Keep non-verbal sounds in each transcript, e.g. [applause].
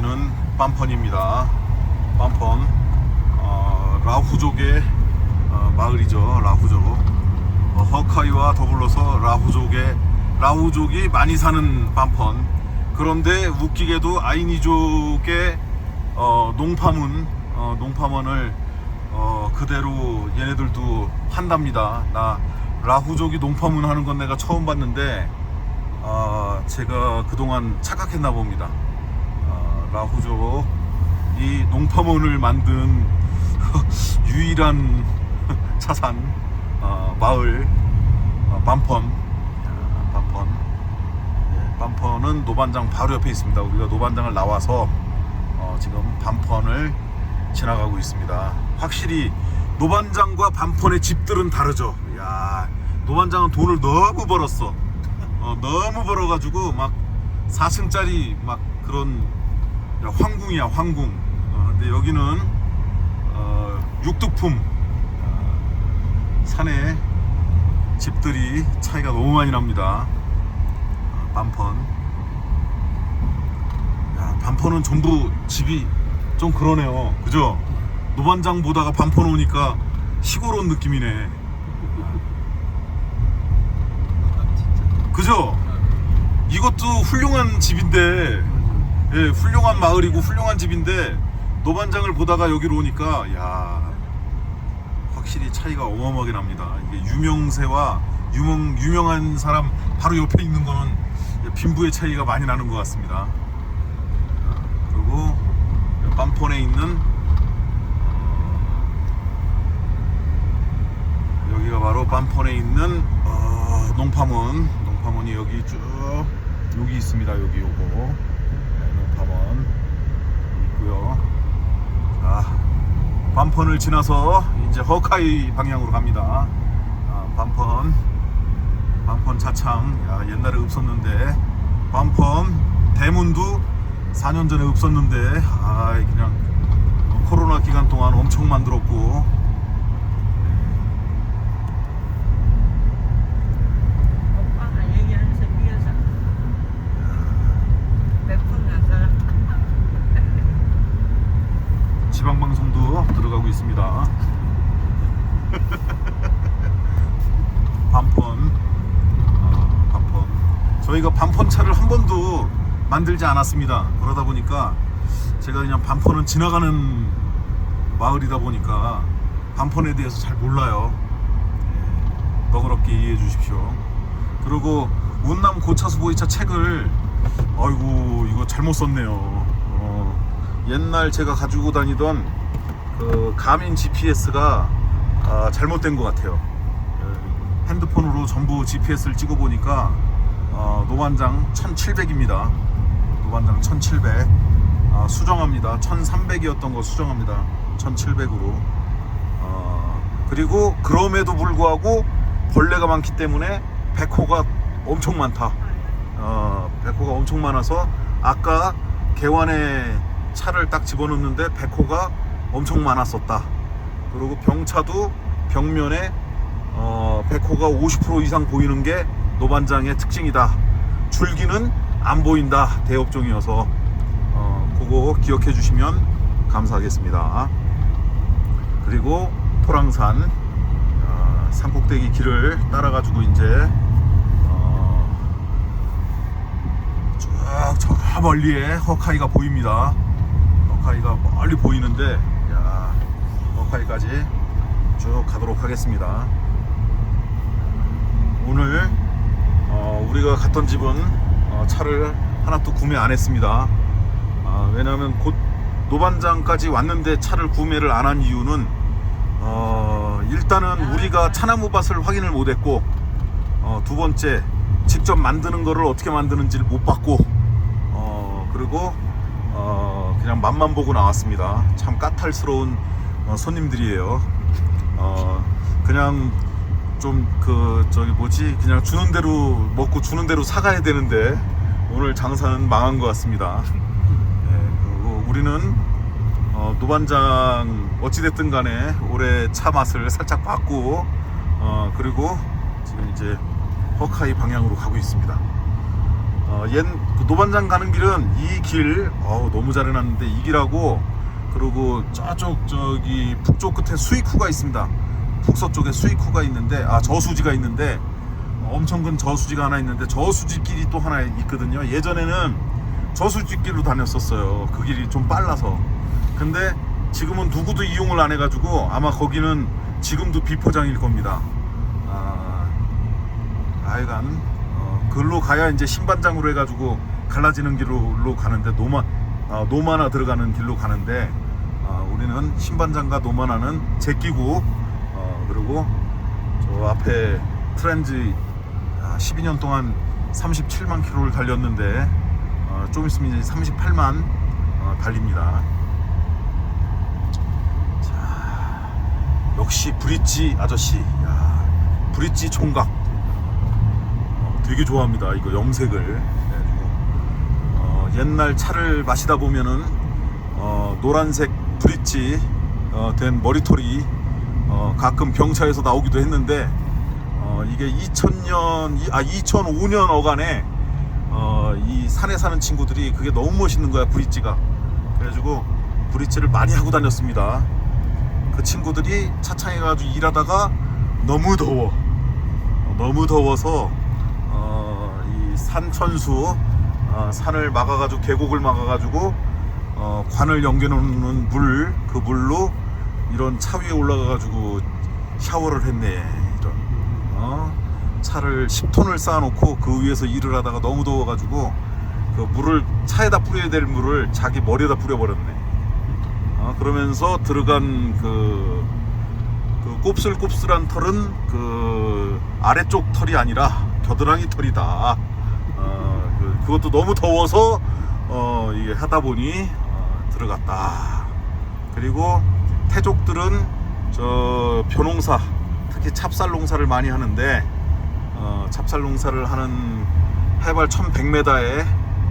여기는 빰펀입니다. 빰펀 어, 라후족의 어, 마을이죠. 라후족. 어, 허카이와 더불어서 라후족의 라후족이 많이 사는 빰펀. 그런데 웃기게도 아이니족의 어, 농파문 어, 농파문을 어, 그대로 얘네들도 한답니다. 나 라후족이 농파문 하는 건 내가 처음 봤는데 아, 제가 그동안 착각했나 봅니다. 아, 라후족 이 농파문을 만든 [laughs] 유일한 [laughs] 차산 어, 마을 어, 빰펀 아, 빰펀 예, 빰펀은 노반장 바로 옆에 있습니다. 우리가 노반장을 나와서 어, 지금 반펀을 지나가고 있습니다. 확실히 노반장과 반펀의 집들은 다르죠. 야, 노반장은 돈을 너무 벌었어. 어, 너무 벌어가지고 막 4층짜리 막 그런 야, 황궁이야 황궁. 어, 근데 여기는 어, 육두품 어, 산에 집들이 차이가 너무 많이 납니다. 어, 반펀. 야, 반포는 전부 집이 좀 그러네요. 그죠? 노반장 보다가 반포 오니까 시골 온 느낌이네. 그죠? 이것도 훌륭한 집인데, 예, 훌륭한 마을이고 훌륭한 집인데, 노반장을 보다가 여기로 오니까, 야 확실히 차이가 어마어마하게 납니다. 이게 유명세와 유명, 유명한 사람 바로 옆에 있는 거는 빈부의 차이가 많이 나는 것 같습니다. 그리고 빰폰에 있는 어, 여기가 바로 빰폰에 있는 어, 농파문 농파문이 여기 쭉 여기 있습니다 여기 요거 있고요. 자 빰폰을 지나서 이제 허카이 방향으로 갑니다. 아, 빰폰 빰폰 차창. 야, 옛날에 없었는데. 빰폰 대문도 4년 전에 없었는데. 아 그냥 코로나 기간 동안 엄청 만들었고 오빠가 얘기하면서 미어서 몇분 가서 지방 방송도 들어가고 있습니다. 반폰, 어, 반폰. 저희가 반폰 차를 한 번도 만들지 않았습니다. 그러다 보니까 제가 그냥 반폰은 지나가는 마을이다 보니까 반폰에 대해서 잘 몰라요. 예, 너그럽게 이해해 주십시오. 그리고 운남 고차수 보이차 책을 아이고 이거 잘못 썼네요. 어, 옛날 제가 가지고 다니던 그 가민 GPS가 아, 잘못된 것 같아요. 예, 핸드폰으로 전부 GPS를 찍어 보니까 어, 노반장 1700입니다. 노반장 1700 아, 수정합니다. 1300이었던 거 수정합니다. 1700으로 어, 그리고 그럼에도 불구하고 벌레가 많기 때문에 백호가 엄청 많다. 어, 백호가 엄청 많아서 아까 개환에 차를 딱 집어넣는데 백호가 엄청 많았었다. 그리고 병차도 벽면에 어, 백호가 50% 이상 보이는 게 노반장의 특징이다. 줄기는 안 보인다. 대업종이어서 어, 그거 기억해 주시면 감사하겠습니다. 그리고 토랑산 어, 산꼭대기 길을 따라가지고 이제 어, 쭉저 멀리에 허카이가 보입니다. 허카이가 멀리 보이는데 야 허카이까지 쭉 가도록 하겠습니다. 오늘 어, 우리가 갔던 집은 어, 차를 하나도 구매 안 했습니다. 아, 왜냐하면 곧 노반장까지 왔는데 차를 구매를 안 한 이유는 어, 일단은 우리가 차나무밭을 확인을 못했고 어, 두 번째 직접 만드는 거를 어떻게 만드는지를 못 봤고 어, 그리고 어, 그냥 맛만 보고 나왔습니다. 참 까탈스러운 어, 손님들이에요. 어, 그냥 좀 그 저기 뭐지 그냥 주는 대로 먹고 주는 대로 사가야 되는데 오늘 장사는 망한 것 같습니다. 예, 그리고 우리는 어, 노반장 어찌됐든 간에 올해 차 맛을 살짝 봤고 어, 그리고 지금 이제 허카이 방향으로 가고 있습니다. 어, 옛그 노반장 가는 길은 이 길 어우 너무 잘 해놨는데 이 길하고 그리고 저쪽 저기 북쪽 끝에 수익후가 있습니다. 북서쪽에 수익후가 있는데 아 저수지가 있는데 엄청 큰 저수지가 하나 있는데 저수지길이 또 하나 있거든요. 예전에는 저수지길로 다녔었어요. 그 길이 좀 빨라서. 근데 지금은 누구도 이용을 안 해가지고 아마 거기는 지금도 비포장일 겁니다. 아, 어, 글로 가야 이제 신반장으로 해가지고 갈라지는 길로 가는데 노마 아, 노마나 들어가는 길로 가는데 아, 우리는 신반장과 노마나는 제끼고 어, 그리고 저 앞에 트렌즈 아, 12년 동안 37만 킬로를 달렸는데 어, 좀 있으면 이제 38만 어, 달립니다. 자, 역시 브릿지 아저씨, 야, 브릿지 총각 어, 되게 좋아합니다. 이거 염색을. 그래가지고, 어, 옛날 차를 마시다 보면은 어, 노란색 브릿지 어, 된 머리털이 어, 가끔 병차에서 나오기도 했는데 어, 이게 2000년 아 2005년 어간에 어, 이 산에 사는 친구들이 그게 너무 멋있는 거야 브릿지가 그래가지고 브릿지를 많이 하고 다녔습니다 그 친구들이 차창에 가지고 일하다가 너무 더워 어, 너무 더워서 산천수 어, 산을 막아가지고 계곡을 막아가지고 어, 관을 연겨놓는 물 그 물로 이런 차 위에 올라가가지고 샤워를 했네 이런. 어? 차를 10톤을 쌓아놓고 그 위에서 일을 하다가 너무 더워가지고 그 물을 차에다 뿌려야 될 물을 자기 머리에다 뿌려버렸네. 어, 그러면서 들어간 그, 그 곱슬곱슬한 털은 그 아래쪽 털이 아니라 겨드랑이 털이다. 어, 그, 그것도 너무 더워서 어, 이게 하다 보니 어, 들어갔다 그리고 태족들은 저 벼농사 특히 찹쌀 농사를 많이 하는데 어, 찹쌀 농사를 하는 해발 1100m에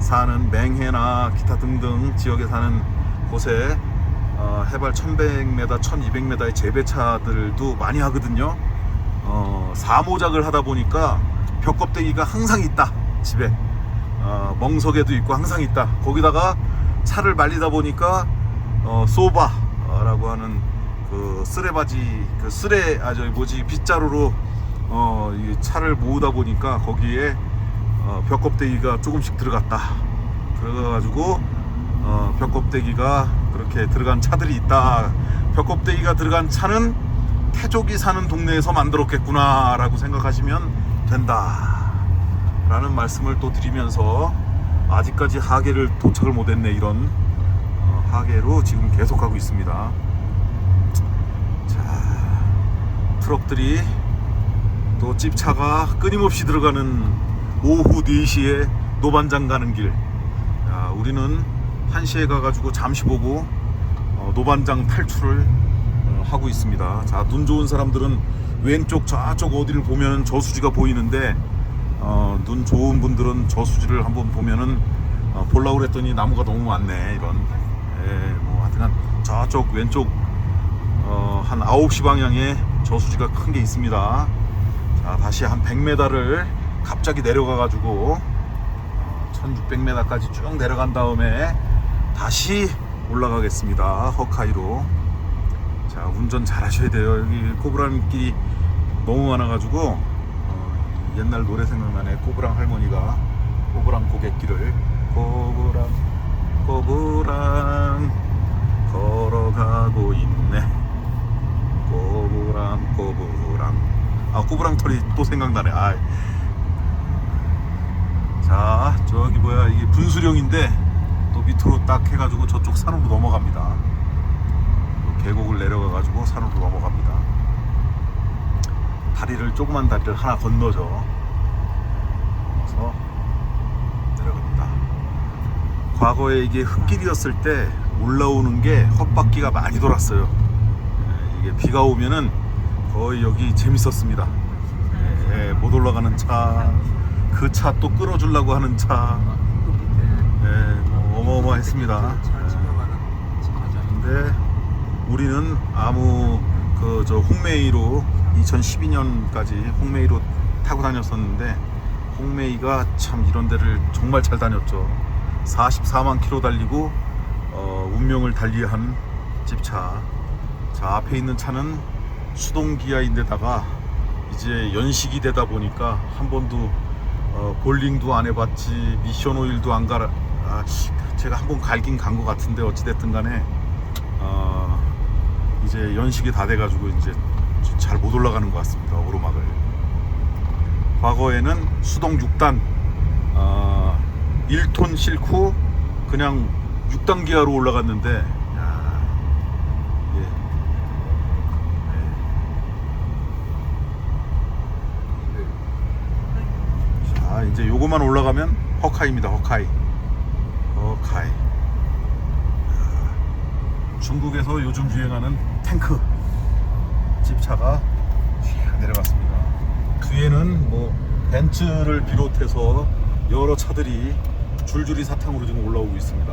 사는 맹해나 기타 등등 지역에 사는 곳에 어, 해발 1100m, 1200m의 재배차들도 많이 하거든요. 어, 사모작을 하다 보니까 벽 껍데기가 항상 있다 집에 어, 멍석에도 있고 항상 있다. 거기다가 차를 말리다 보니까 어, 소바라고 하는 그 쓰레바지 그 쓰레 아 저기 뭐지 빗자루로 어, 이 차를 모으다 보니까 거기에 어, 벽 껍데기가 조금씩 들어갔다. 그래가지고 어, 벽 껍데기가 그렇게 들어간 차들이 있다. 벽 껍데기가 들어간 차는 태족이 사는 동네에서 만들었겠구나라고 생각하시면 된다. 라는 말씀을 또 드리면서 아직까지 하계를 도착을 못했네 이런 어, 하계로 지금 계속하고 있습니다. 자, 트럭들이 또 찝차가 끊임없이 들어가는 오후 4시에 노반장 가는 길. 야, 우리는 1시에 가가지고 잠시 보고 어, 노반장 탈출을 어, 하고 있습니다. 자, 눈 좋은 사람들은 왼쪽 저쪽 어디를 보면 저수지가 보이는데 어, 눈 좋은 분들은 저 수지를 한번 보면은 어, 보려고 그랬더니 나무가 너무 많네 이런. 예, 뭐 하여튼 저쪽 왼쪽 어, 한 9시 방향에 저수지가 큰 게 있습니다. 자 다시 한 100m를 갑자기 내려가 가지고 어, 1600m까지 쭉 내려간 다음에 다시 올라가겠습니다 헛카이로. 자 운전 잘 하셔야 돼요. 여기 꼬부랑 길이 너무 많아 가지고. 어, 옛날 노래 생각나네. 꼬부랑 할머니가 꼬부랑 고갯길을 꼬부랑 꼬부랑 걸어가고 있네. 꼬부랑 꼬부랑. 아 꼬부랑 털이 또 생각나네. 아. 자 저기 뭐야. 이게 분수령인데 또 밑으로 딱 해가지고 저쪽 산으로 넘어갑니다. 또 계곡을 내려가가지고 산으로 넘어갑니다 다리를 조그만 다리를 하나 건너죠. 그래서 내려갑니다. 과거에 이게 흙길이었을 때 올라오는 게 헛바퀴가 많이 돌았어요. 예, 이게 비가 오면은 거의 여기 재밌었습니다. 예, 예, 못 올라가는 차 그 차 또 끌어주려고 하는 차. 예, 뭐 어마어마했습니다. 근데 우리는 아무 그 저 홍메이로 2012년까지 홍메이로 타고 다녔었는데 홍메이가 참 이런 데를 정말 잘 다녔죠. 44만 킬로 달리고 어, 운명을 달리한 집차. 자 앞에 있는 차는 수동 기아인데다가 이제 연식이 되다 보니까 한 번도 어, 볼링도 안 해봤지 미션 오일도 안 갈아. 아, 제가 한 번 갈긴 간 것 같은데 어찌됐든 간에 어, 이제 연식이 다 돼가지고 이제 잘 못 올라가는 것 같습니다 오르막을. 과거에는 수동 6단 어, 1톤 싣고 그냥 6단 기아로 올라갔는데 야, 예. 네. 자 이제 요거만 올라가면 허카이입니다 허카이 허카이 야, 중국에서 요즘 유행하는 탱크 집 차가 쫙 내려갔습니다 뒤에는 뭐 벤츠를 비롯해서 여러 차들이 줄줄이 사탕으로 지금 올라오고 있습니다.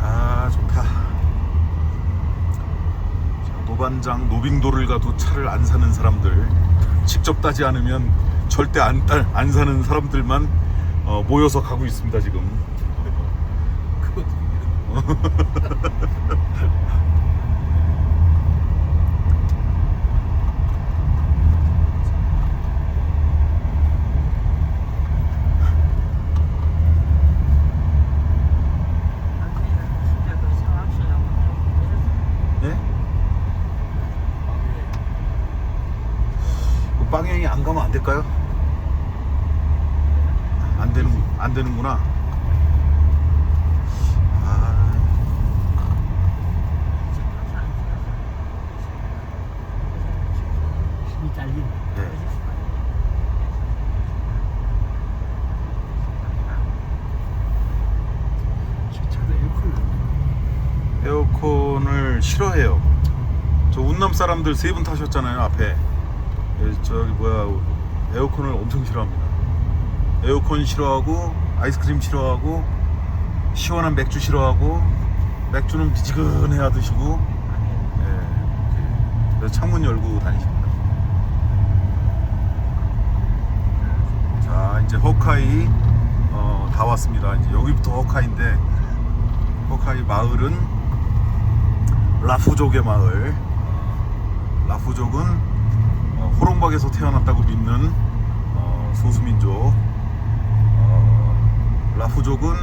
아 좋다. 자, 노반장 노빙도를 가도 차를 안 사는 사람들 직접 따지 않으면 절대 안, 따- 안 사는 사람들만 어, 모여서 가고 있습니다 지금. [laughs] 진짜 그 상황실하고 네? 그 방향이 안 가면 안 될까요? 안 되는 안 되는구나. 아, 힘이. 네. 에어컨을 싫어해요. 저 운남 사람들 세 분 타셨잖아요 앞에. 예, 저기 뭐야 에어컨을 엄청 싫어합니다. 에어컨 싫어하고 아이스크림 싫어하고 시원한 맥주 싫어하고 맥주는 미지근해야 드시고 예, 창문 열고 다니십니다. 자 이제 호카이 어, 다 왔습니다. 이제 여기부터 호카이인데 호카이 마을은 라푸족의 마을. 어, 라푸족은 어, 호롱박에서 태어났다고 믿는 어, 소수민족. 어, 라푸족은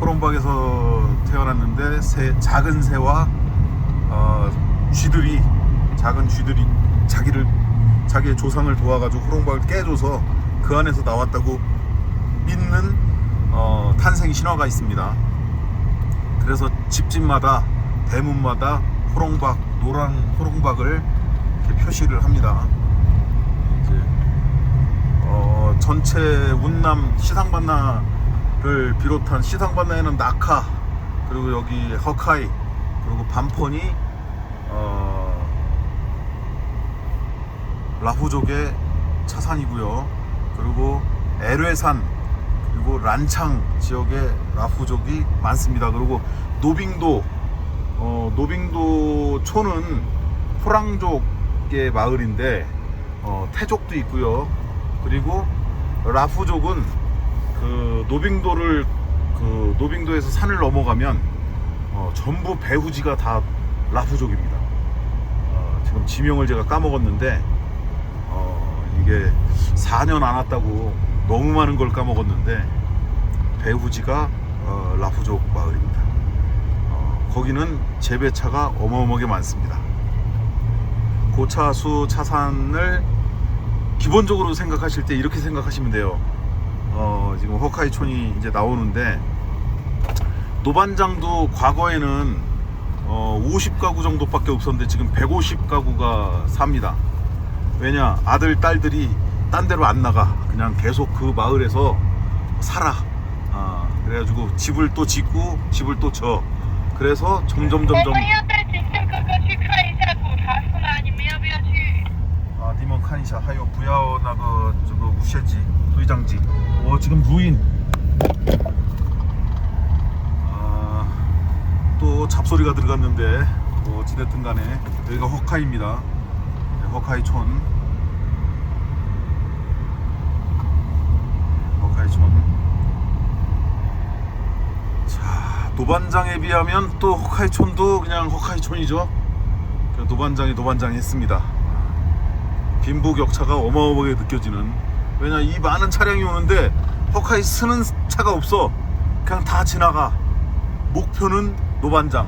호롱박에서 태어났는데 새, 작은 새와 어, 쥐들이 작은 쥐들이 자기를 자기의 조상을 도와가지고 호롱박을 깨줘서 그 안에서 나왔다고 믿는 어, 탄생 신화가 있습니다. 그래서 집집마다 대문마다 호롱박 노란 호롱박을 표시를 합니다. 이제 어, 전체 운남 시상반나 를 비롯한 시상반나에는 나카 그리고 여기 허카이 그리고 반폰이 어, 라후족의 차산이고요. 그리고 에뢰산 그리고 란창 지역에 라후족이 많습니다. 그리고 노빙도 어, 노빙도 촌은 호랑족의 마을인데 어, 태족도 있고요. 그리고 라후족은 그 노빙도를 그 노빙도에서 산을 넘어가면 어, 전부 배후지가 다 라후족입니다. 어, 지금 지명을 제가 까먹었는데 어, 이게 4년 안 왔다고 너무 많은 걸 까먹었는데 배후지가 어, 라후족 마을입니다. 어, 거기는 재배차가 어마어마하게 많습니다. 고차수 차산을 기본적으로 생각하실 때 이렇게 생각하시면 돼요. 어, 지금 허카이촌이 이제 나오는데 노반장도 과거에는 어, 50가구 정도밖에 없었는데 지금 150가구가 삽니다. 왜냐 아들 딸들이 딴 데로 안 나가 그냥 계속 그 마을에서 살아. 아, 그래가지고 집을 또 짓고 집을 또 쳐. 그래서 점점 점점. 아, 니먼 칸이샤 하요 부야오 나그 저거 우셰지. 도이장지. 어 지금 루인. 아, 또 잡소리가 들어갔는데 뭐 어찌됐든 간에 여기가 허카이입니다. 네, 허카이촌. 허카이촌. 자 노반장에 비하면 또 허카이촌도 그냥 허카이촌이죠. 노반장이 노반장이 있습니다. 빈부격차가 어마어마하게 느껴지는 왜냐 이 많은 차량이 오는데 허카이 쓰는 차가 없어. 그냥 다 지나가. 목표는 노반장.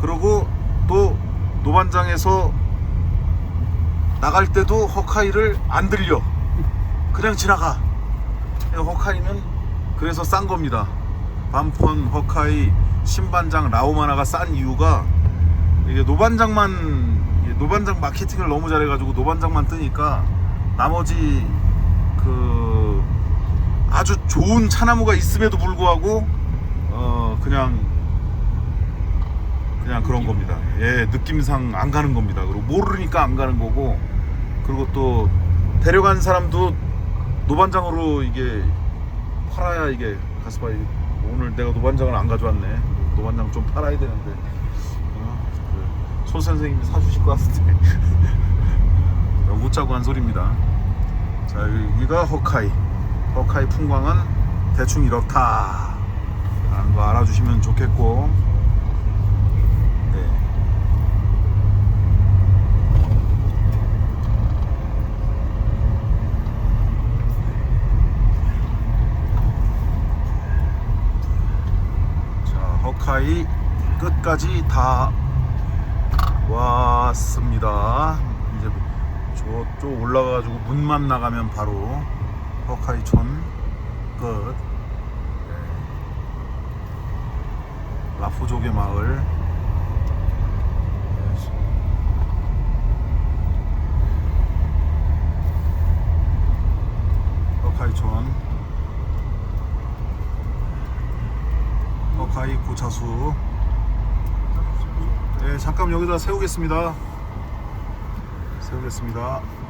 그리고 또 노반장에서 나갈 때도 허카이를 안 들려. 그냥 지나가. 허카이는 그래서 싼 겁니다. 반폰 허카이 신반장 라오마나가 싼 이유가 이게 노반장만 노반장 마케팅을 너무 잘해가지고 노반장만 뜨니까 나머지 그 아주 좋은 차나무가 있음에도 불구하고 어 그냥 그냥 그런 겁니다. 예 느낌상 안 가는 겁니다. 그리고 모르니까 안 가는 거고 그리고 또 데려간 사람도 노반장으로 이게 팔아야 이게 봐 오늘 내가 노반장을 안 가져왔네. 노반장 좀 팔아야 되는데 어, 그손 선생님이 사주실 것 같은데 [laughs] 웃자고 한 소리입니다. 자 여기가 허카이 허카이 풍광은 대충 이렇다 라는 거 알아주시면 좋겠고 네. 자 허카이 끝까지 다 왔습니다. 저쪽 올라가가지고 문만 나가면 바로 허카이촌 끝. 네. 라포족의 마을. 허카이촌. 허카이 고차수. 네, 잠깐 여기다 세우겠습니다. 세우겠습니다.